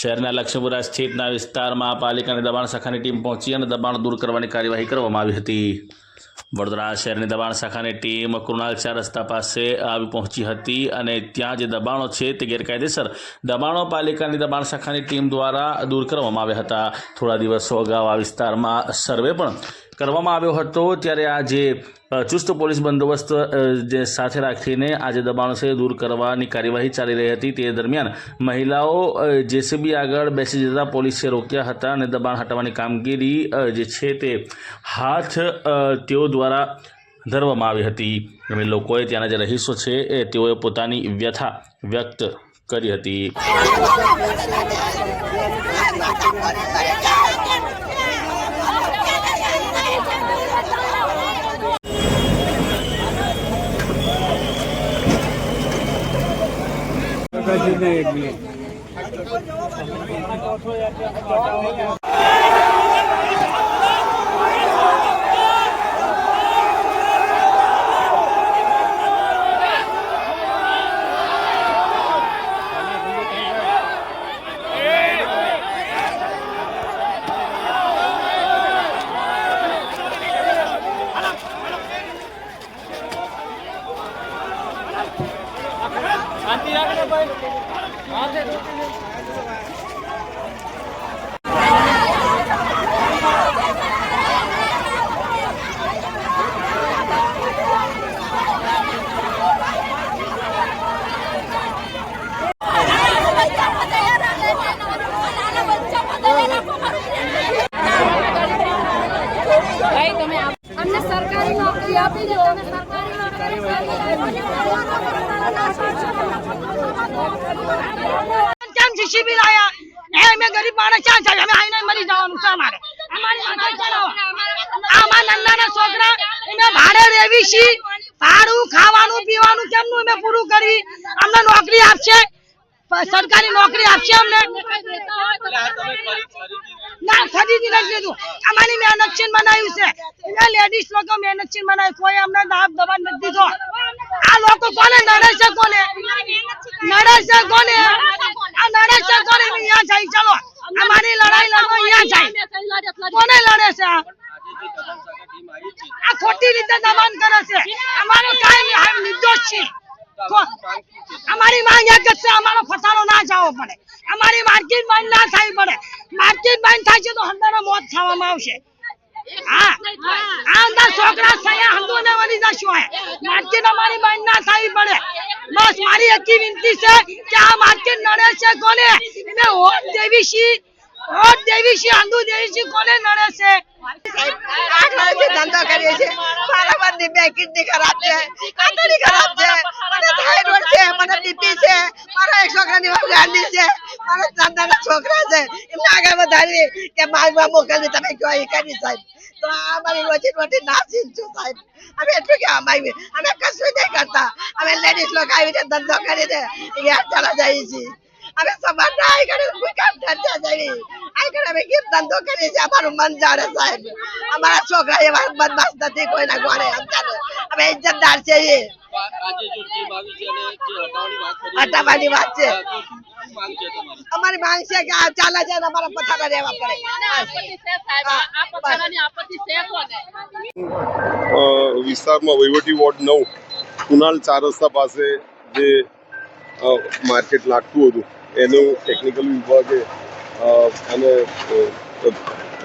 શહેરના લક્ષ્મીપુરા સ્થિતના વિસ્તારમાં પાલિકાની દબાણ શાખાની ટીમ પહોંચી અને દબાણ દૂર કરવાની કાર્યવાહી કરવામાં આવી હતી. વડોદરા શહેરની દબાણ શાખાની ટીમ કૃણાલ ચાર રસ્તા પાસે આવી પહોંચી હતી અને ત્યાં જે દબાણો છે તે ગેરકાયદેસર દબાણો પાલિકાની દબાણ શાખાની ટીમ દ્વારા દૂર કરવામાં આવ્યા હતા. થોડા દિવસો અગાઉ આ વિસ્તારમાં સર્વે પણ કરવામાં આવ્યો હતો ત્યારે આ જે ચુસ્ત પોલીસ બંદોબસ્ત જે સાથે રાખીને આ જે દબાણો છે, દૂર કરવાની કાર્યવાહી ચાલી રહી હતી તે દરમિયાન મહિલાઓ જેસીબી આગળ બેસી જતા પોલીસે રોક્યા હતા અને દબાણ હટાવવાની કામગીરી જે છે તે હાથ તેઓ દ્વારા ધરવામાં આવી હતી. અને લોકોએ ત્યાંના જે રહીશો છે, એ તેઓએ પોતાની વ્યથા વ્યક્ત કરી હતી. દસ જઈને એક મિનિટ ભાઈ તમે અમને સરકારી નોકરી આપી દો. તમે સરકારી નોકરી કેમ લાયા? એ અમે ગરીબ માણસ ક્યાં જાય અમે આઈને મરી જવાનું છે અમારે. અમારી માથે ચડાવો આમાં નાના છોકરા અમે ભાડે રેવી છી ભાડું ખાવાનું પીવાનું કેમનું અમે પૂરું કરી? અમને નોકરી આપશે? સરકારી નોકરી આપશે અમને? ના ખરીદી નથી લીધું. અમારી મહેનત છે બનાવ્યું છે. લેડીઝ લોકો મહેનત છે બનાવ્યું કોઈ અમને દાબ દબા નથી દીધો. આ લોકો કોને નડે છે કોને? નડે છે કોને? આ નડે છે કોને? અહીંયા જાય. ચાલો, અમારી લડાઈ લડો, અહીંયા જાય. કોને લડે છે આ? ખોટી રીતે દબાણ કરે છે. અમારો હાલ નિર્દોષ છે. અમારી માંગ એક જ છે, અમારો ફસારો ના જવો પડે. અમારી માર્કેટ બંધ ના થવી પડે. માર્કેટ બંધ થાય છે તો હંદાનો મોત થવામાં આવશે. હા. આ અંદર છોકરા સયા હંદો વળી માર્કેટ અમારી બંધ ના થવી પડે. બસ મારી એટલી વિનંતી છે કે આ માર્કેટ નડે છે કોને? એને હોટ દેવી છી હોટ દેવી છી હંદુ દેવી છી કોને નડે છે? આઠ વર્ષથી ધંધો કરીએ છીએ. મારા પર બે કિડની ખરાબ છે. આંતરી ખરાબ છે. મને થાઇરોઇડ છે. મને બીપી છે. મારા એક છોકરાની વાત ગાંધી છે. મારા નાના છોકરા છે. એમને આગળ વધારી કે મારી મોકલવી તમે કહો, એ કરી સાહેબ. તો આ મારી રોજી રોટી નાસી છું સાહેબ. અમે એટલું કે અમારી અમે કશું નહીં કરતા. અમે લેડીઝ લોકો આવીને ધંધો કરીને ઘેર ચાલા જઈએ છીએ. અમે સમાજ ના આવી કરે કોઈ કામ જઈ આવી અમે ગીત ધંધો કરીએ છીએ? અમારું મન જાણે સાહેબ. અમારા છોકરા એવા બદમાશ નથી કોઈના ગોળે અત્યારે અમે ઇજ્જતદાર છે એ આજે જો ટીમ આવી છે અને જે હટાવવાની વાત છે. અમારી માંગ છે કે આ ચાલે છે અમારા પથારા રહેવા પડે. વિસ્તારમાં વહીવટી વોર્ડ નવ કુનાલ ચાર રસ્તા પાસે જે માર્કેટ લાગતું હતું. એનું ટેકનિકલ વિભાગે અને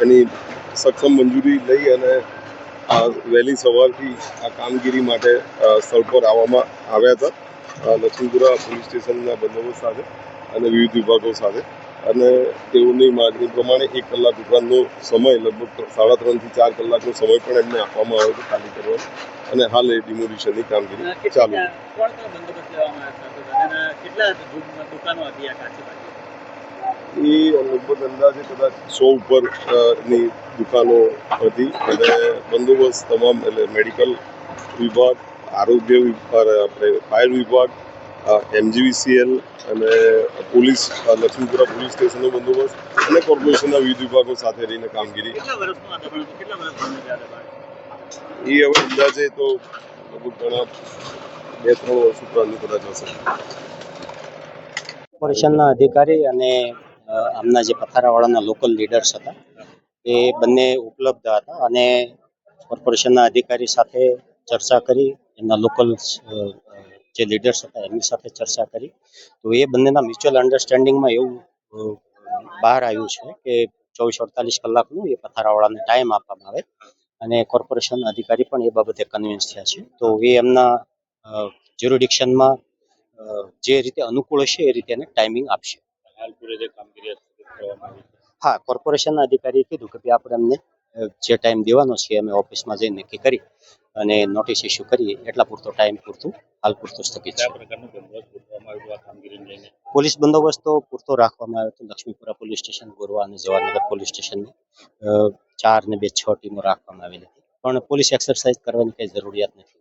એની સક્ષમ મંજૂરી લઈ અને આ વહેલી સવારથી આ કામગીરી માટે સ્થળ પર આવવામાં આવ્યા હતા લક્ષ્મીપુરા પોલીસ સ્ટેશનના બંદોબસ્ત સાથે અને વિવિધ વિભાગો સાથે. અને તેઓની માગણી પ્રમાણે એક કલાક ઉપરાંતનો સમય લગભગ સાડા ત્રણથી ચાર કલાકનો સમય પણ એમને આપવામાં આવ્યો હતો ખાલી કરવાનો. અને હાલ એ ડિમોલિશનની કામગીરી ચાલુ એ લગભગ અંદાજે કદાચ સો ઉપરની દુકાનો હતી અને બંદોબસ્ત તમામ એટલે મેડિકલ વિભાગ આરોગ્ય વિભાગ આપણે ફાયર વિભાગ એમજીવીસીએલ અને પોલીસ લક્ષ્મીપુરા પોલીસ સ્ટેશનનો બંદોબસ્ત અને કોર્પોરેશનના વિવિધ વિભાગો સાથે રહીને કામગીરી. એ હવે અંદાજે તો લગભગ ઘણા બે ત્રણ વર્ષ ઉપરાંતનું કદાચ હશે. કોર્પોરેશનના અધિકારી અને આમના જે પથારાવાળાના લોકલ લીડર્સ હતા એ બંને ઉપલબ્ધ હતા અને કોર્પોરેશનના અધિકારી સાથે ચર્ચા કરી એમના લોકલ જે લીડર્સ હતા એમની સાથે ચર્ચા કરી. તો એ બંનેના મ્યુચ્યુઅલ અન્ડરસ્ટેન્ડિંગમાં એવું બહાર આવ્યું છે કે ચોવીસ અડતાલીસ કલાકનું એ પથારાવાળાને ટાઈમ આપવામાં આવે અને કોર્પોરેશન અધિકારી પણ એ બાબતે કન્વિન્સ થયા છે. તો એ એમના જ્યુરિડિક્શનમાં જે રીતે અનુકૂળ હશે એ રીતે એને ટાઈમિંગ આપશે. હા કોર્પોરેશનના અધિકારીએ કીધું કે ભાઈ આપણે એમને જે ટાઈમ દેવાનો છે, અમે ઓફિસમાં જઈને નક્કી કરી. અને નોટિસ ઇસ્યુ કરીએ એટલા પૂરતો ટાઈમ પૂરતું હાલ પૂરતું સ્થગિત છે. પોલીસ બંદોબસ્ત તો પૂરતો રાખવામાં આવ્યો હતો. લક્ષ્મીપુરા પોલીસ સ્ટેશન, ગોરવા અને જવાહરનગર પોલીસ સ્ટેશનની. ચાર ને બે છ ટીમો રાખવામાં આવેલી હતી. પણ પોલીસ એક્સરસાઇઝ કરવાની કઈ જરૂરિયાત નથી.